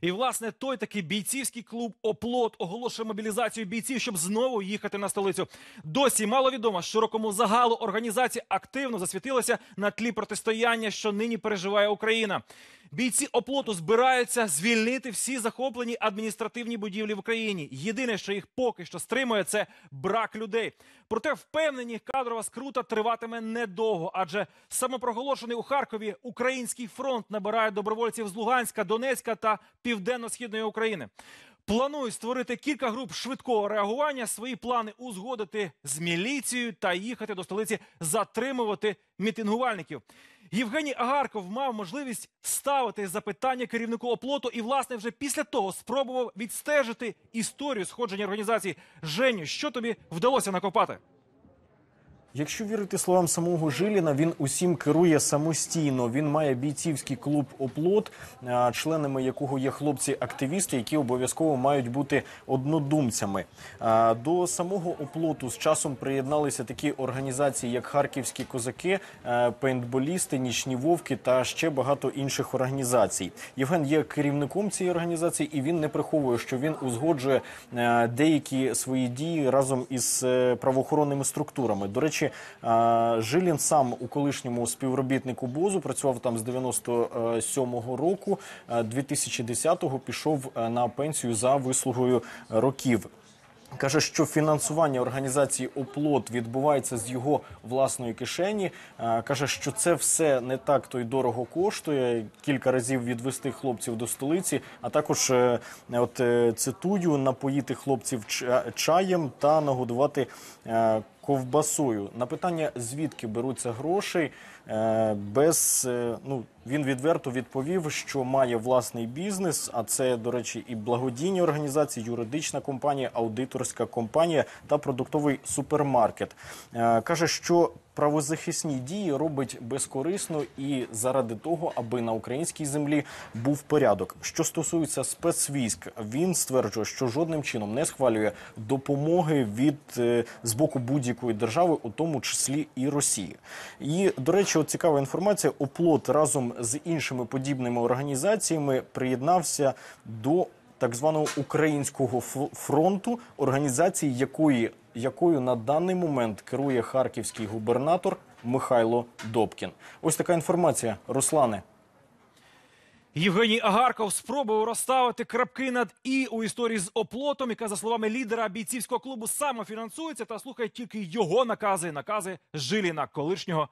І власне той такий бійцівський клуб Оплот оголошує мобілізацію бійців, щоб знову їхати на столицю. Досі мало відомо, що широкому загалу організація активно засвітилася на тлі протистояння, що нині переживає Україна. Бійці оплоту збираються звільнити всі захоплені адміністративні будівлі в Україні. Єдине, що їх поки що стримує, це брак людей. Проте впевнені, кадрова скрута триватиме недовго, адже самопроголошений у Харкові український фронт набирає добровольців з Луганська, Донецька та південно-східної України. Планують створити кілька груп швидкого реагування, свої плани узгодити з міліцією та їхати до столиці затримувати мітингувальників. Євгеній Агарков мав можливість ставити запитання керівнику оплоту і, власне, вже після того спробував відстежити історію сходження організації. Женю, що тобі вдалося накопати? Якщо вірити словам самого Жиліна, він усім керує самостійно. Він має бійцівський клуб Оплот, членами якого є хлопці-активісти, які обов'язково мають бути однодумцями. До самого оплоту з часом приєдналися такі організації, як Харківські козаки, е, пейнтболісти, нічні вовки та ще багато інших організацій. Євген є керівником цієї організації, і він не приховує, що він узгоджує е, деякі свої дії разом із е, правоохоронними структурами. До речі, Жилін сам у колишньому співробітнику БОЗу працював там з 97-го року. Е, 2010-го пішов е, на пенсію за вислугою років. Каже, що фінансування організації Оплот відбувається з його власної кишені. Каже, що це все не так то й дорого коштує. Кілька разів відвести хлопців до столиці, а також е, от е, цитую напоїти хлопців чаєм та нагодувати ковбасою. На питання звідки беруться гроші, е, без е, ну він відверто відповів, що має власний бізнес. А це, до речі, і благодійні організації, юридична компанія, аудиторська компанія та продуктовий супермаркет. Е, Каже, що правозахисні дії робить безкорисно і заради того, аби на українській землі був порядок. Що стосується спецвійськ, він стверджує, що жодним чином не схвалює допомоги від е, з боку будь-якої держави, у тому числі і Росії. І до речі, от цікава інформація. Оплот разом з іншими подібними організаціями приєднався до так званого українського фронту, організації якої якою на даний момент керує харківський губернатор Михайло Добкін. Ось така інформація, Руслане. Євгеній Агарков спробував розставити крапки над і у історії з оплотом, яка за словами лідера бійцівського клубу самофінансується та слухає тільки його накази, накази Жиліна, колишнього